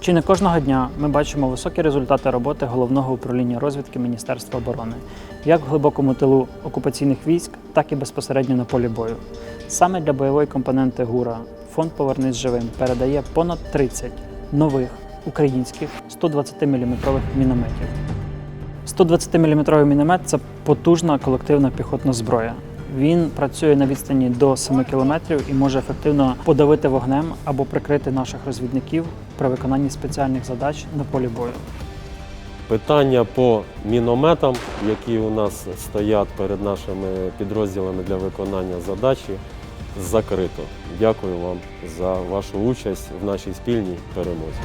Чи не кожного дня ми бачимо високі результати роботи головного управління розвідки Міністерства оборони, як в глибокому тилу окупаційних військ, так і безпосередньо на полі бою. Саме для бойової компоненти ГУРа фонд Повернись живим передає понад 30 нових українських 120-мм мінометів. 120-мм міномет це потужна колективна піхотна зброя. Він працює на відстані до 7 км і може ефективно подавити вогнем або прикрити наших розвідників при виконанні спеціальних задач на полі бою. Питання по мінометам, які у нас стоять перед нашими підрозділами для виконання задачі, закрито. Дякую вам за вашу участь в нашій спільній перемозі.